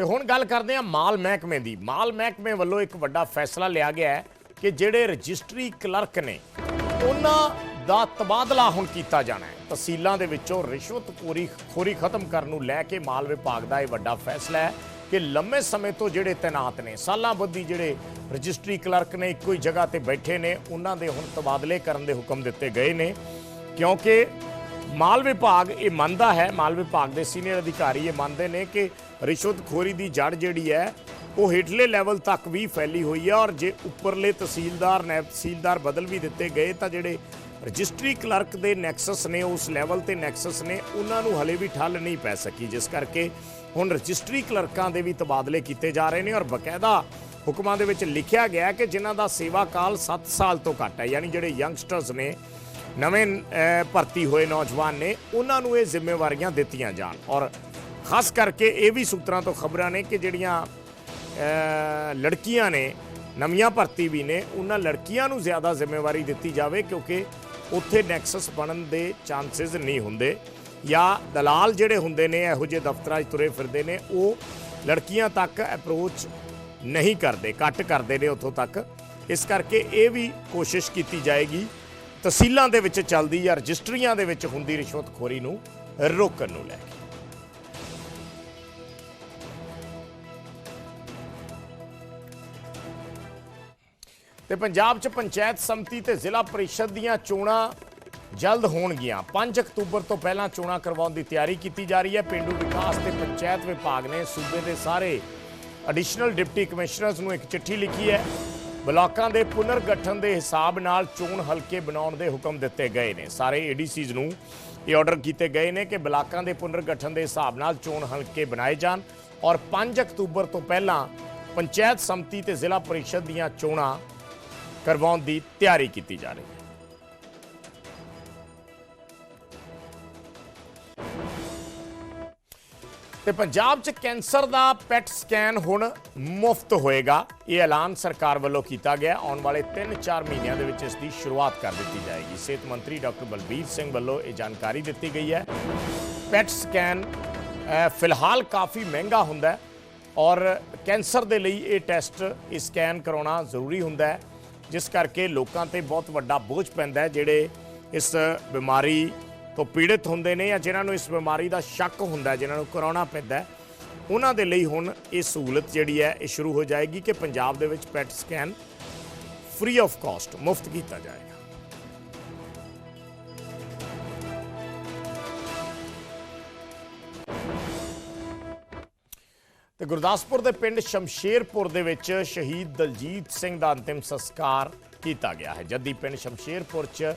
ਤੇ ਹੁਣ ਗੱਲ ਕਰਦੇ ਹਾਂ ਮਾਲ ਮਹਿਕਮੇ ਦੀ। ਮਾਲ ਮਹਿਕਮੇ ਵੱਲੋਂ ਇੱਕ ਵੱਡਾ ਫੈਸਲਾ ਲਿਆ ਗਿਆ ਹੈ ਕਿ ਜਿਹੜੇ ਰਜਿਸਟਰੀ ਕਲਰਕ ਨੇ, ਉਹਨਾਂ ਦਾ ਤਬਾਦਲਾ ਹੁਣ ਕੀਤਾ ਜਾਣਾ ਹੈ। ਤਹਿਸੀਲਾਂ ਦੇ ਵਿੱਚੋਂ ਰਿਸ਼ਵਤਖੋਰੀ ਖੋਰੀ ਖਤਮ ਕਰਨ ਨੂੰ ਲੈ ਕੇ ਮਾਲ ਵਿਭਾਗ ਦਾ ਇਹ ਵੱਡਾ ਫੈਸਲਾ ਹੈ ਕਿ ਲੰਮੇ ਸਮੇਂ ਤੋਂ ਜਿਹੜੇ ਤੈਨਾਤ ਨੇ, ਸਾਲਾਂ ਬੱਧੀ ਜਿਹੜੇ ਰਜਿਸਟਰੀ ਕਲਰਕ ਨੇ, ਇੱਕੋ ਹੀ ਜਗ੍ਹਾ ਤੇ ਬੈਠੇ ਨੇ, ਉਹਨਾਂ ਦੇ ਹੁਣ ਤਬਾਦਲੇ ਕਰਨ ਦੇ ਹੁਕਮ ਦਿੱਤੇ ਗਏ ਨੇ। ਕਿਉਂਕਿ ਮਾਲ ਵਿਭਾਗ ਇਹ ਮੰਨਦਾ ਹੈ, ਮਾਲ ਵਿਭਾਗ ਦੇ ਸੀਨੀਅਰ ਅਧਿਕਾਰੀ ਇਹ ਮੰਨਦੇ ਨੇ ਕਿ ਰਿਸ਼ਵਤਖੋਰੀ ਦੀ ਜੜ ਜਿਹੜੀ ਹੈ, ਉਹ ਹੇਠਲੇ ਲੈਵਲ ਤੱਕ ਵੀ ਫੈਲੀ ਹੋਈ ਹੈ ਔਰ ਜੇ ਉੱਪਰਲੇ ਤਹਿਸੀਲਦਾਰ ਨਾਇਬ ਤਹਿਸੀਲਦਾਰ ਬਦਲ ਵੀ ਦਿੱਤੇ ਗਏ ਤਾਂ ਜਿਹੜੇ ਰਜਿਸਟਰੀ ਕਲਰਕ ਦੇ ਨੈਕਸਸ ਨੇ, ਉਸ ਲੈਵਲ ਤੇ ਨੈਕਸਸ ਨੇ, ਉਹਨਾਂ ਨੂੰ ਹਲੇ ਵੀ ਠੱਲ ਨਹੀਂ ਪੈ ਸਕੀ, ਜਿਸ ਕਰਕੇ ਹੁਣ ਰਜਿਸਟਰੀ ਕਲਰਕਾਂ ਦੇ ਵੀ ਤਬਾਦਲੇ ਕੀਤੇ ਜਾ ਰਹੇ ਨੇ ਔਰ ਬਕਾਇਦਾ ਹੁਕਮਾਂ ਦੇ ਵਿੱਚ ਲਿਖਿਆ ਗਿਆ ਕਿ ਜਿਨ੍ਹਾਂ ਦਾ ਸੇਵਾ ਕਾਲ 7 ਸਾਲ ਤੋਂ ਘੱਟ ਹੈ, ਯਾਨੀ ਜਿਹੜੇ ਯੰਗਸਟਰਸ ਨੇ ਨਵੇਂ ਭਰਤੀ ਹੋਏ ਨੌਜਵਾਨ ਨੇ ਉਹਨਾਂ ਨੂੰ ਇਹ ਜ਼ਿੰਮੇਵਾਰੀਆਂ ਦਿੱਤੀਆਂ ਜਾਣ। ਔਰ ਖਾਸ ਕਰਕੇ ਇਹ ਵੀ ਸੂਤਰਾਂ ਤੋਂ ਖਬਰਾਂ ਨੇ ਕਿ ਜਿਹੜੀਆਂ ਲੜਕੀਆਂ ਨੇ, ਨਵੀਆਂ ਭਰਤੀ ਵੀ ਨੇ, ਉਹਨਾਂ ਲੜਕੀਆਂ ਨੂੰ ਜ਼ਿਆਦਾ ਜ਼ਿੰਮੇਵਾਰੀ ਦਿੱਤੀ ਜਾਵੇ ਕਿਉਂਕਿ ਉੱਥੇ ਨੈਕਸਸ ਬਣਨ ਦੇ ਚਾਂਸਸ ਨਹੀਂ ਹੁੰਦੇ। ਜਾਂ ਦਲਾਲ ਜਿਹੜੇ ਹੁੰਦੇ ਨੇ, ਇਹੋ ਜਿਹੇ ਦਫ਼ਤਰਾਂ 'ਚ ਤੁਰੇ ਫਿਰਦੇ ਨੇ, ਉਹ ਲੜਕੀਆਂ ਤੱਕ ਅਪਰੋਚ ਨਹੀਂ ਕਰਦੇ ਕੱਟ ਕਰਦੇ ਨੇ ਉੱਥੋਂ ਤੱਕ। ਇਸ ਕਰਕੇ ਇਹ ਵੀ ਕੋਸ਼ਿਸ਼ ਕੀਤੀ ਜਾਏਗੀ ਤਹਿਸੀਲਾਂ ਦੇ ਵਿੱਚ ਚੱਲਦੀ ਜਾਂ ਰਜਿਸਟਰੀਆਂ ਦੇ ਵਿੱਚ ਹੁੰਦੀ ਰਿਸ਼ਵਤਖੋਰੀ ਨੂੰ ਰੋਕਣ ਨੂੰ ਲੈ ਕੇ। ਤੇ ਪੰਜਾਬ 'ਚ ਪੰਚਾਇਤ ਸੰਮਤੀ ਤੇ ਜ਼ਿਲ੍ਹਾ ਪਰਿਸ਼ਦ ਦੀਆਂ ਚੋਣਾਂ ਜਲਦ ਹੋਣਗੀਆਂ। 5 ਅਕਤੂਬਰ ਤੋਂ ਪਹਿਲਾਂ ਚੋਣਾਂ ਕਰਵਾਉਣ ਦੀ ਤਿਆਰੀ ਕੀਤੀ ਜਾ ਰਹੀ ਹੈ। ਪਿੰਡੂ ਵਿਕਾਸ ਤੇ ਪੰਚਾਇਤ ਵਿਭਾਗ ਨੇ ਸੂਬੇ ਦੇ ਸਾਰੇ ਐਡੀਸ਼ਨਲ ਡਿਪਟੀ ਕਮਿਸ਼ਨਰਸ ਨੂੰ ਇੱਕ ਚਿੱਠੀ ਲਿਖੀ ਹੈ। ਬਲਾਕਾਂ ਦੇ ਪੁਨਰਗਠਨ ਦੇ ਹਿਸਾਬ ਨਾਲ ਚੋਣ ਹਲਕੇ ਬਣਾਉਣ ਦੇ ਹੁਕਮ ਦਿੱਤੇ ਗਏ ਨੇ। ਸਾਰੇ ਏਡੀਸੀਜ਼ ਨੂੰ ਇਹ ਆਰਡਰ ਕੀਤੇ ਗਏ ਨੇ ਕਿ ਬਲਾਕਾਂ ਦੇ ਪੁਨਰਗਠਨ ਦੇ ਹਿਸਾਬ ਨਾਲ ਚੋਣ ਹਲਕੇ ਬਣਾਏ ਜਾਣ ਔਰ 5 ਅਕਤੂਬਰ ਤੋਂ ਪਹਿਲਾਂ ਪੰਚਾਇਤ ਸਮਿਤੀ ਤੇ ਜ਼ਿਲ੍ਹਾ ਪਰਿਸ਼ਦ ਦੀਆਂ ਚੋਣਾਂ ਕਰਵਾਉਣ ਦੀ ਤਿਆਰੀ ਕੀਤੀ ਜਾ ਰਹੀ ਹੈ। ਤੇ ਪੰਜਾਬ 'ਚ ਕੈਂਸਰ ਦਾ ਪੈਟ ਸਕੈਨ ਹੁਣ ਮੁਫਤ ਹੋਏਗਾ। ਇਹ ਐਲਾਨ ਸਰਕਾਰ ਵੱਲੋਂ ਕੀਤਾ ਗਿਆ। ਆਉਣ ਵਾਲੇ 3-4 ਮਹੀਨਿਆਂ ਦੇ ਵਿੱਚ ਇਸ ਦੀ ਸ਼ੁਰੂਆਤ ਕਰ ਦਿੱਤੀ ਜਾਏਗੀ। ਸਿਹਤ ਮੰਤਰੀ ਡਾਕਟਰ ਬਲਬੀਰ ਸਿੰਘ ਵੱਲੋਂ ਇਹ ਜਾਣਕਾਰੀ ਦਿੱਤੀ ਗਈ ਹੈ। ਪੈਟ ਸਕੈਨ ਫਿਲਹਾਲ ਕਾਫੀ ਮਹਿੰਗਾ ਹੁੰਦਾ ਹੈ ਔਰ ਕੈਂਸਰ ਦੇ ਲਈ ਇਹ ਟੈਸਟ, ਇਹ ਸਕੈਨ ਕਰਾਉਣਾ ਜ਼ਰੂਰੀ ਹੁੰਦਾ ਹੈ। ਜਿਸ ਕਰਕੇ ਲੋਕਾਂ ਤੇ ਬਹੁਤ ਵੱਡਾ ਬੋਝ ਪੈਂਦਾ ਹੈ ਜਿਹੜੇ ਇਸ ਬਿਮਾਰੀ ਤੋਂ ਪੀੜਿਤ ਹੁੰਦੇ ਨੇ ਜਾਂ ਜਿਨ੍ਹਾਂ ਨੂੰ ਇਸ ਬਿਮਾਰੀ ਦਾ ਸ਼ੱਕ ਹੁੰਦਾ ਹੈ, ਜਿਨ੍ਹਾਂ ਨੂੰ ਕਰਾਉਣਾ ਪੈਂਦਾ ਉਹਨਾਂ ਦੇ ਲਈ ਹੁਣ ਇਹ ਸਹੂਲਤ ਜਿਹੜੀ ਹੈ, ਇਹ ਸ਼ੁਰੂ ਹੋ ਜਾਏਗੀ ਕਿ ਪੰਜਾਬ ਦੇ ਵਿੱਚ PET scan free of cost ਮੁਫਤ ਕੀਤਾ ਜਾਏਗਾ। ਤੇ ਗੁਰਦਾਸਪੁਰ ਦੇ ਪਿੰਡ ਸ਼ਮਸ਼ੇਰਪੁਰ ਦੇ ਵਿੱਚ ਸ਼ਹੀਦ ਦਲਜੀਤ ਸਿੰਘ ਦਾ ਅੰਤਿਮ ਸੰਸਕਾਰ ਕੀਤਾ ਗਿਆ ਹੈ। ਜੱਦੀ ਪਿੰਡ ਸ਼ਮਸ਼ੇਰਪੁਰ 'ਚ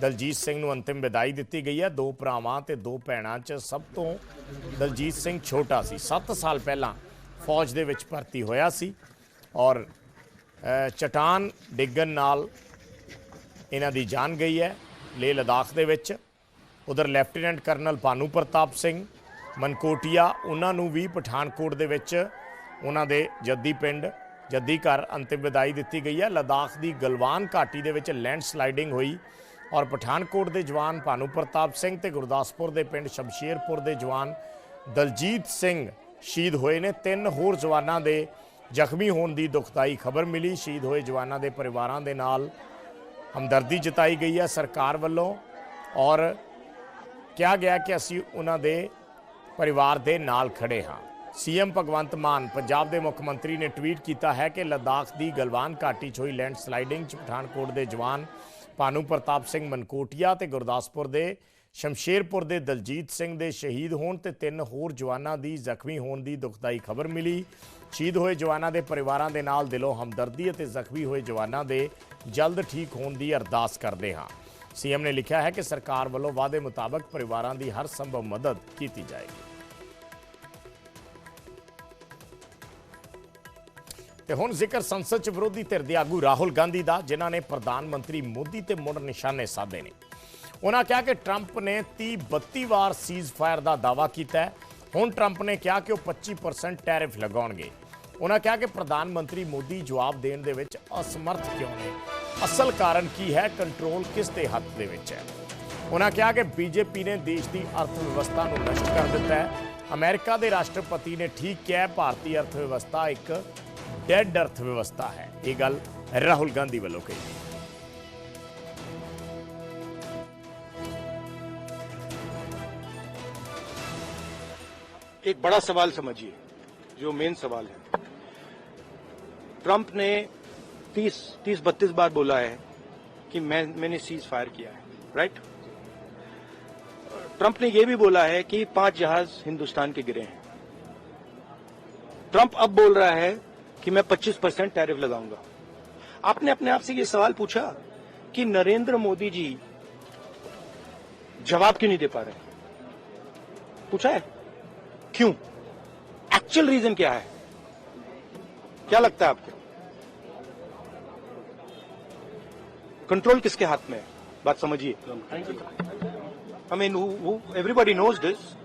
ਦਲਜੀਤ ਸਿੰਘ ਨੂੰ ਅੰਤਿਮ ਵਿਦਾਈ ਦਿੱਤੀ ਗਈ ਹੈ। ਦੋ ਭਰਾਵਾਂ ਤੇ ਦੋ ਭੈਣਾਂ 'ਚ ਸਭ ਤੋਂ ਦਲਜੀਤ ਸਿੰਘ ਛੋਟਾ ਸੀ। 7 ਸਾਲ ਪਹਿਲਾਂ ਫੌਜ ਦੇ ਵਿੱਚ ਭਰਤੀ ਹੋਇਆ ਸੀ ਔਰ ਅ, ਚਟਾਨ ਡਿੱਗਣ ਨਾਲ ਇਹਨਾਂ ਦੀ ਜਾਨ ਗਈ ਹੈ ਲੇਹ ਲਦਾਖ ਦੇ ਵਿੱਚ। ਉਧਰ ਲੈਫਟੀਨੈਂਟ ਕਰਨਲ ਭਾਨੂ ਪ੍ਰਤਾਪ ਸਿੰਘ ਮਨਕੋਟੀਆ ਉਹਨਾਂ ਨੂੰ ਵੀ ਪਠਾਨਕੋਟ ਦੇ ਵਿੱਚ ਉਹਨਾਂ ਦੇ ਜੱਦੀ ਪਿੰਡ ਜੱਦੀ ਘਰ ਅੰਤਿਮ ਵਿਦਾਈ ਦਿੱਤੀ ਗਈ ਹੈ। ਲਦਾਖ ਦੀ ਗਲਵਾਨ ਘਾਟੀ ਦੇ ਵਿੱਚ ਲੈਂਡ ਸਲਾਈਡਿੰਗ ਹੋਈ। ਔਰ ਪਠਾਨਕੋਟ ਦੇ ਜਵਾਨ ਭਾਨੂ ਪ੍ਰਤਾਪ ਸਿੰਘ ਤੇ ਗੁਰਦਾਸਪੁਰ ਦੇ ਪਿੰਡ ਸ਼ਮਸ਼ੇਰਪੁਰ ਦੇ ਜਵਾਨ ਦਲਜੀਤ ਸਿੰਘ ਸ਼ਹੀਦ ਹੋਏ ਨੇ। ਤਿੰਨ ਹੋਰ ਜਵਾਨਾਂ ਦੇ ਜ਼ਖਮੀ ਹੋਣ ਦੀ ਦੁਖਦਾਈ ਖਬਰ ਮਿਲੀ। ਸ਼ਹੀਦ ਹੋਏ ਜਵਾਨਾਂ ਦੇ ਪਰਿਵਾਰਾਂ ਦੇ ਨਾਲ ਹਮਦਰਦੀ ਜਤਾਈ ਗਈ ਹੈ ਸਰਕਾਰ ਵੱਲੋਂ ਔਰ ਕਿਹਾ ਗਿਆ ਕਿ ਅਸੀਂ ਉਹਨਾਂ ਦੇ ਪਰਿਵਾਰ ਦੇ ਨਾਲ ਖੜੇ ਹਾਂ। ਸੀਐਮ ਭਗਵੰਤ ਮਾਨ ਪੰਜਾਬ ਦੇ ਮੁੱਖ ਮੰਤਰੀ ਨੇ ਟਵੀਟ ਕੀਤਾ ਹੈ ਕਿ ਲਦਾਖ ਦੀ ਗਲਵਾਨ ਘਾਟੀ 'ਚ ਹੋਈ ਲੈਂਡਸਲਾਈਡਿੰਗ 'ਚ ਪਠਾਨਕੋਟ ਦੇ ਜਵਾਨ ਭਾਨੂ ਪ੍ਰਤਾਪ ਸਿੰਘ ਮਨਕੋਟੀਆ ਤੇ ਗੁਰਦਾਸਪੁਰ ਦੇ ਸ਼ਮਸ਼ੇਰਪੁਰ ਦੇ ਦਲਜੀਤ ਸਿੰਘ ਦੇ ਸ਼ਹੀਦ ਹੋਣ ਤੇ ਤਿੰਨ ਹੋਰ ਜਵਾਨਾਂ ਦੀ ਜ਼ਖਮੀ ਹੋਣ ਦੀ ਦੁਖਦਾਈ ਖਬਰ ਮਿਲੀ। ਸ਼ਹੀਦ ਹੋਏ ਜਵਾਨਾਂ ਦੇ ਪਰਿਵਾਰਾਂ ਦੇ ਨਾਲ ਦਿਲੋਂ ਹਮਦਰਦੀ ਅਤੇ ਜ਼ਖਮੀ ਹੋਏ ਜਵਾਨਾਂ ਦੇ ਜਲਦ ਠੀਕ ਹੋਣ ਦੀ ਅਰਦਾਸ ਕਰਦੇ ਹਾਂ। ਸੀਐਮ ਨੇ ਲਿਖਿਆ ਹੈ ਕਿ ਸਰਕਾਰ ਵੱਲੋਂ ਵਾਅਦੇ ਮੁਤਾਬਕ ਪਰਿਵਾਰਾਂ ਦੀ ਹਰ ਸੰਭਵ ਮਦਦ ਕੀਤੀ ਜਾਏਗੀ। ਤੇ ਹੁਣ ਜ਼ਿਕਰ ਸੰਸਦ ਚ ਵਿਰੋਧੀ ਧਿਰ ਦੇ ਆਗੂ ਰਾਹੁਲ ਗਾਂਧੀ ਦਾ, ਜਿਨ੍ਹਾਂ ਨੇ ਪ੍ਰਧਾਨ ਮੰਤਰੀ ਮੋਦੀ ਤੇ ਮੁੜ ਨਿਸ਼ਾਨੇ ਸਾਧੇ ਨੇ। ਉਹਨਾਂ ਕਿਹਾ ਕਿ ਟਰੰਪ ਨੇ 30 32 ਵਾਰ ਸੀਜ਼ ਫਾਇਰ ਦਾ ਦਾਅਵਾ ਕੀਤਾ ਹੈ। ਹੁਣ ਟਰੰਪ ਨੇ ਕਿਹਾ ਕਿ ਉਹ 25% ਟੈਰਿਫ ਲਗਾਉਣਗੇ। ਉਹਨਾਂ ਕਿਹਾ ਕਿ ਪ੍ਰਧਾਨ ਮੰਤਰੀ ਮੋਦੀ ਜਵਾਬ ਦੇਣ ਦੇ ਵਿੱਚ ਅਸਮਰਥ ਕਿਉਂ ਨੇ? ਅਸਲ ਕਾਰਨ ਕੀ ਹੈ? ਕੰਟਰੋਲ ਕਿਸ ਦੇ ਹੱਥ ਦੇ ਵਿੱਚ ਹੈ? ਉਹਨਾਂ ਕਿਹਾ ਕਿ ਬੀਜੇਪੀ ਨੇ ਦੇਸ਼ ਦੀ ਅਰਥ ਵਿਵਸਥਾ ਨੂੰ ਨਸ਼ਟ ਕਰ ਦਿੱਤਾ ਹੈ। ਅਮਰੀਕਾ ਦੇ ਰਾਸ਼ਟਰਪਤੀ ਨੇ ਠੀਕ ਕਿਹਾ ਭਾਰਤੀ ਅਰਥ ਵਿਵਸਥਾ ਇੱਕ ਡੈਡ ਅਰਥ ਵਿਵਸਥਾ ਹੈ ਇਹ ਗੱਲ ਰਾਹੁਲ ਗਾਂਧੀ ਵੱਲੋਂ ਕਹੀ ਗਈ एक बड़ा सवाल समझिए जो मेन सवाल है ट्रंप ने 30 30 बत्तीस बार बोला है कि मैं मैंने सीज फायर किया है राइट ट्रंप ने यह भी बोला है कि पांच जहाज हिंदुस्तान के गिरे हैं ट्रंप अब बोल रहा है कि मैं 25 परसेंट टैरिफ लगाऊँगा। आपने अपने आप से ये सवाल पूछा कि नरेंद्र मोदी जी जवाब क्यों नहीं दे पा रहे? पूछा है? क्यों? एक्चुअल रीजन क्या है? क्या लगता है आपको? कंट्रोल किसके हाथ में है? बात समझिए। I mean everybody knows this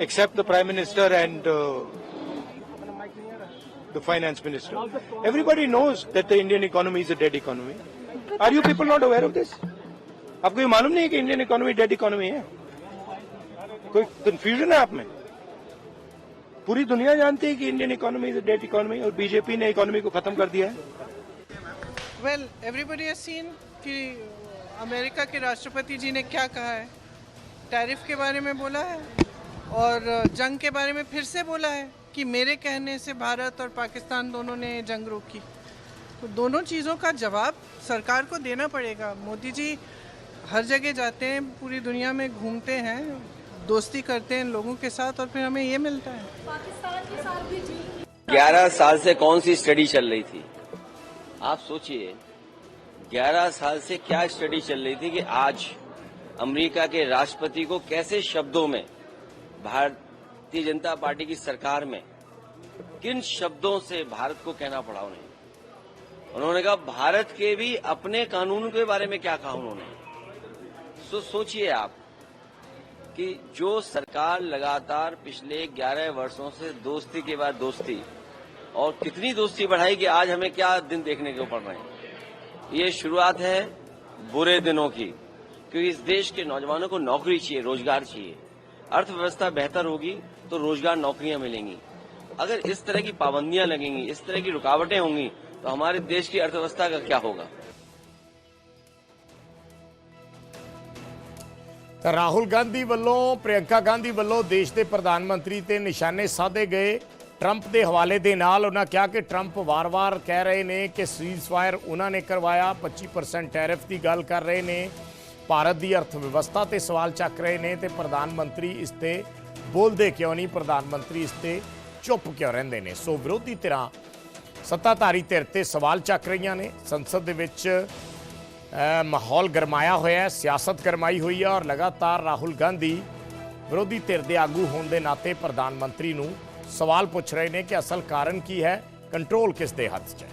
except the prime minister uh, the finance minister. Everybody knows that the Indian economy is a dead economy. Are you people not aware of this? आपको ये मालूम नहीं है कि इंडियन इकोनॉमी डेड इकोनॉमी है कोई confusion है आप में पूरी दुनिया जानती है कि Indian economy is dead economy और बीजेपी ने इकोनॉमी को खत्म कर दिया है वेल एवरीबडी हैज़ सीन कि अमेरिका के राष्ट्रपति जी ने क्या कहा है टैरिफ के बारे में बोला है और जंग के बारे में फिर से बोला है कि मेरे कहने से भारत और पाकिस्तान दोनों ने जंग रोकी। तो दोनों चीज़ों का जवाब सरकार को देना पड़ेगा। मोदी जी हर जगह जाते हैं पूरी दुनिया में घूमते हैं दोस्ती करते हैं लोगों के साथ और फिर हमें ये मिलता है। पाकिस्तान के साथ भी जी। ग्यारह साल से कौन सी स्टडी चल रही थी? आप सोचिए ग्यारह साल से क्या स्टडी चल रही थी कि आज अमेरिका के राष्ट्रपति को कैसे शब्दों में भारतीय जनता पार्टी की सरकार में किन शब्दों से भारत को कहना पड़ा उन्हें? उन्होंने कहा, भारत के भी अपने कानून के बारे में क्या कहा उन्होंने? सो सोचिए आप कि जो सरकार लगातार पिछले 11 वर्षों से दोस्ती के बाद दोस्ती और कितनी दोस्ती बढ़ाई कि आज हमें क्या दिन देखने को पड़ रहे हैं। ये शुरुआत है बुरे दिनों की, क्योंकि इस देश के नौजवानों को नौकरी चाहिए, रोज़गार चाहिए। अर्थव्यवस्था बेहतर होगी तो रोजगार नौकरियां मिलेंगी अगर इस तरह की पाबंदियां लगेंगी इस तरह की रुकावटें होंगी तो हमारे देश की अर्थव्यवस्था का क्या होगा ਤਾਂ ਰਾਹੁਲ ਗਾਂਧੀ ਵੱਲੋਂ ਪ੍ਰਿਯੰਕਾ ਗਾਂਧੀ ਵੱਲੋਂ ਦੇਸ਼ ਦੇ ਪ੍ਰਧਾਨ ਮੰਤਰੀ ਤੇ ਨਿਸ਼ਾਨੇ ਸਾਧੇ ਗਏ ਟਰੰਪ ਦੇ ਹਵਾਲੇ ਦੇ ਨਾਲ ਉਹਨਾਂ ਕਿਹਾ ਕਿ ਟਰੰਪ ਵਾਰ-ਵਾਰ ਕਹਿ ਰਹੇ ਨੇ ਕਿ ਸੀਜ਼ਫਾਇਰ ਉਹਨਾਂ ਨੇ ਕਰਵਾਇਆ 25% ਟੈਰਿਫ ਦੀ ਗੱਲ ਕਰ ਰਹੇ ਨੇ ਭਾਰਤ ਦੀ ਅਰਥ ਵਿਵਸਥਾ ਤੇ ਸਵਾਲ ਚੱਕ ਰਹੇ ਨੇ ਤੇ ਪ੍ਰਧਾਨ ਮੰਤਰੀ ਇਸ ਤੇ ਬੋਲਦੇ ਕਿਉਂ ਨਹੀਂ? ਪ੍ਰਧਾਨ ਮੰਤਰੀ ਇਸ ਤੇ ਚੁੱਪ ਕਿਉਂ ਰਹਿੰਦੇ ਨੇ? ਸੋ ਵਿਰੋਧੀ ਧਿਰਾਂ ਸੱਤਾਧਾਰੀ ਧਿਰ ਤੇ ਸਵਾਲ ਚੱਕ ਰਹੀਆਂ ਨੇ। ਸੰਸਦ ਦੇ ਵਿੱਚ ਮਾਹੌਲ ਗਰਮਾਇਆ ਹੋਇਆ ਹੈ, ਸਿਆਸਤ ਗਰਮਾਈ ਹੋਈ ਹੈ ਔਰ ਲਗਾਤਾਰ ਰਾਹੁਲ ਗਾਂਧੀ ਵਿਰੋਧੀ ਧਿਰ ਦੇ ਆਗੂ ਹੋਣ ਦੇ ਨਾਤੇ ਪ੍ਰਧਾਨ ਮੰਤਰੀ ਨੂੰ ਸਵਾਲ ਪੁੱਛ ਰਹੇ ਨੇ ਕਿ ਅਸਲ ਕਾਰਨ ਕੀ ਹੈ? ਕੰਟਰੋਲ ਕਿਸ ਦੇ ਹੱਥ 'ਚ ਹੈ?